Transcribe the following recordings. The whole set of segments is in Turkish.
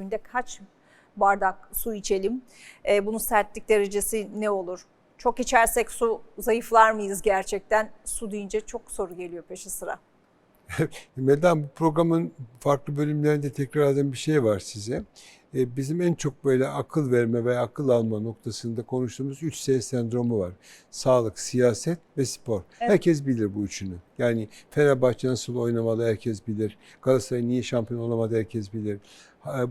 Günde kaç bardak su içelim? E, bunun sertlik derecesi ne olur? Çok içersek su zayıflar mıyız gerçekten? Su deyince çok soru geliyor peşi sıra. Melda bu programın farklı bölümlerinde tekrar eden bir şey var size. Ee, Bizim en çok böyle akıl verme ve akıl alma noktasında konuştuğumuz 3S sendromu var. Sağlık, siyaset ve spor. Evet. Herkes bilir bu üçünü. Yani Fenerbahçe nasıl oynamalı herkes bilir. Galatasaray niye şampiyon olamadı herkes bilir.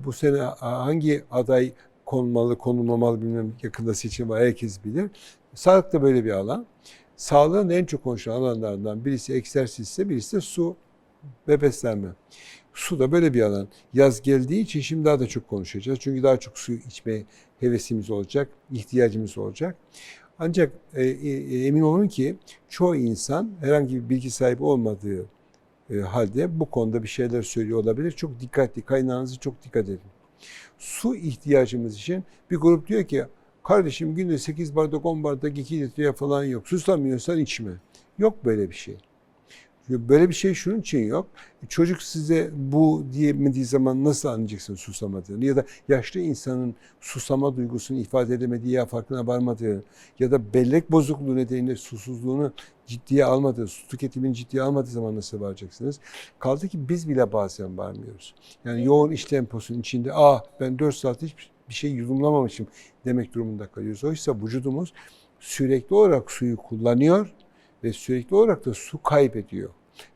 Bu sene hangi aday konmalı, konulmamalı bilmem yakında seçim var herkes bilir. Sağlık da böyle bir alan. Sağlığın en çok konuşulan alanlarından birisi egzersizse birisi de su ve beslenme. Su da böyle bir alan. Yaz geldiği için şimdi daha da çok konuşacağız. Çünkü daha çok su içme hevesimiz olacak, ihtiyacımız olacak. Ancak e, e, emin olun ki çoğu insan herhangi bir bilgi sahibi olmadığı e, halde bu konuda bir şeyler söylüyor olabilir. Çok dikkatli, kaynağınızı çok dikkat edin. Su ihtiyacımız için bir grup diyor ki kardeşim günde 8 bardak 10 bardak 2 litreye falan yok. Susamıyorsan içme. Yok böyle bir şey. Böyle bir şey şunun için yok. Çocuk size bu diyemediği zaman nasıl anlayacaksın susamadığını ya da yaşlı insanın susama duygusunu ifade edemediği ya farkına varmadığı ya da bellek bozukluğu nedeniyle susuzluğunu ciddiye almadığı, su tüketimini ciddiye almadığı zaman nasıl varacaksınız? Kaldı ki biz bile bazen varmıyoruz. Yani yoğun iş temposunun içinde ah ben 4 saat hiçbir bir şey yudumlamamışım demek durumunda kalıyoruz. Oysa vücudumuz sürekli olarak suyu kullanıyor ve sürekli olarak da su kaybediyor.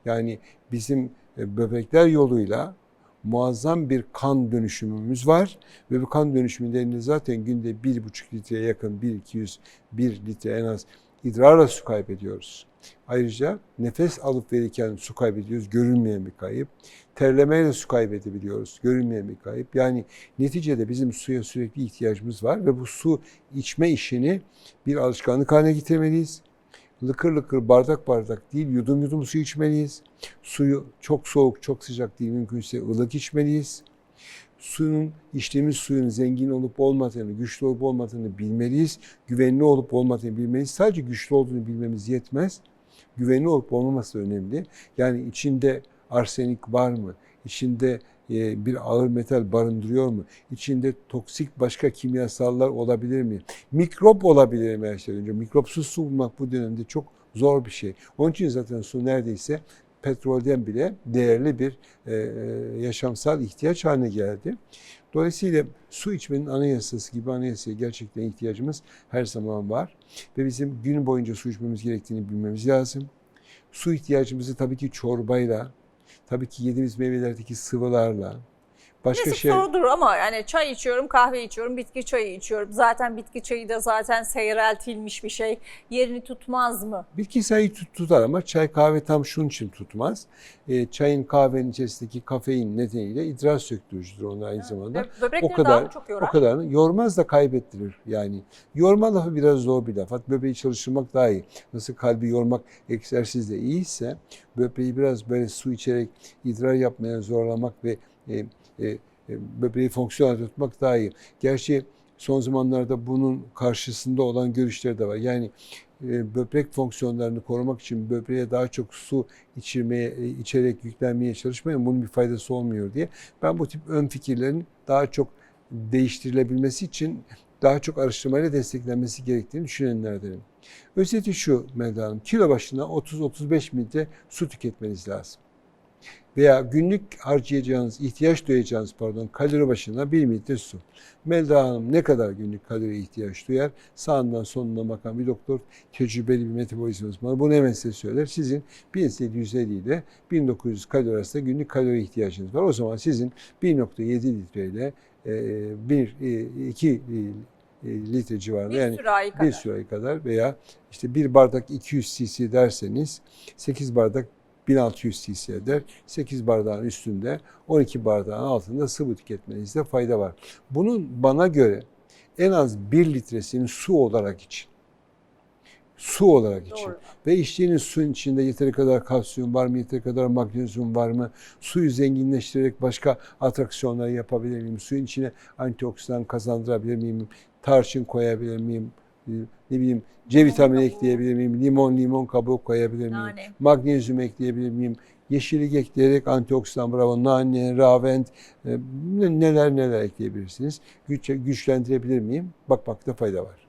Yani bizim e, böbrekler yoluyla muazzam bir kan dönüşümümüz var ve bu kan dönüşümlerinde zaten günde 1,5 litreye yakın 1-200 1 litre en az idrarla su kaybediyoruz. Ayrıca nefes alıp verirken su kaybediyoruz, görünmeyen bir kayıp. Terlemeyle su kaybedebiliyoruz, görünmeyen bir kayıp. Yani neticede bizim suya sürekli ihtiyacımız var ve bu su içme işini bir alışkanlık haline getirmeliyiz lıkır lıkır bardak bardak değil yudum yudum su içmeliyiz. Suyu çok soğuk çok sıcak değil mümkünse ılık içmeliyiz. Suyun içtiğimiz suyun zengin olup olmadığını, güçlü olup olmadığını bilmeliyiz. Güvenli olup olmadığını bilmeliyiz. Sadece güçlü olduğunu bilmemiz yetmez. Güvenli olup olmaması da önemli. Yani içinde arsenik var mı? İçinde bir ağır metal barındırıyor mu? İçinde toksik başka kimyasallar olabilir mi? Mikrop olabilir mi her şeyden önce? Mikropsuz su bulmak bu dönemde çok zor bir şey. Onun için zaten su neredeyse petrolden bile değerli bir e, yaşamsal ihtiyaç haline geldi. Dolayısıyla su içmenin anayasası gibi anayasaya gerçekten ihtiyacımız her zaman var. Ve bizim gün boyunca su içmemiz gerektiğini bilmemiz lazım. Su ihtiyacımızı tabii ki çorbayla, tabii ki yediğimiz meyvelerdeki sıvılarla, başka Klasik şey... sorudur ama yani çay içiyorum, kahve içiyorum, bitki çayı içiyorum. Zaten bitki çayı da zaten seyreltilmiş bir şey. Yerini tutmaz mı? Bitki tut, tutar ama çay kahve tam şunun için tutmaz. E, çayın kahvenin içerisindeki kafein nedeniyle idrar söktürücüdür onlar aynı zamanda. Böbrekleri O kadar- daha çok yorar? O kadar yormaz da kaybettirir yani. Yorma lafı biraz zor bir laf. Hatta böbreği çalıştırmak daha iyi. Nasıl kalbi yormak egzersizle iyiyse böbreği biraz böyle su içerek idrar yapmaya zorlamak ve e, e, e, böbreği fonksiyonel tutmak daha iyi. Gerçi son zamanlarda bunun karşısında olan görüşler de var. Yani e, böbrek fonksiyonlarını korumak için böbreğe daha çok su içirmeye, e, içerek yüklenmeye çalışmayın. Bunun bir faydası olmuyor diye. Ben bu tip ön fikirlerin daha çok değiştirilebilmesi için daha çok araştırmayla desteklenmesi gerektiğini düşünenlerdenim. Özeti şu Melda Hanım, kilo başına 30-35 mililitre su tüketmeniz lazım. Veya günlük harcayacağınız, ihtiyaç duyacağınız pardon kalori başına 1 mililitre su. Melda Hanım ne kadar günlük kaloriye ihtiyaç duyar? Sağından sonuna bakan bir doktor, tecrübeli bir metabolizma uzmanı bunu hemen size söyler. Sizin 1750 ile 1900 kalori arasında günlük kalori ihtiyacınız var. O zaman sizin 1.7 litre ile 1, 2 litre civarında Bir yani sürahi kadar. bir sürahi kadar veya işte bir bardak 200 cc derseniz 8 bardak 1600 cc eder. 8 bardağın üstünde 12 bardağın altında sıvı tüketmenizde fayda var. Bunun bana göre en az 1 litresini su olarak için. Su olarak için. Doğru. Ve içtiğiniz suyun içinde yeteri kadar kalsiyum var mı, yeteri kadar magnezyum var mı? Suyu zenginleştirerek başka atraksiyonlar yapabilir miyim? Suyun içine antioksidan kazandırabilir miyim? Tarçın koyabilir miyim? Ne bileyim C vitamini kabuğu. ekleyebilir miyim? Limon, limon kabuğu koyabilir miyim? Nane. Magnezyum ekleyebilir miyim? Yeşillik ekleyerek antioksidan bravo, nane, ravent e, neler neler ekleyebilirsiniz. Güç, güçlendirebilir miyim? Bakmakta fayda var.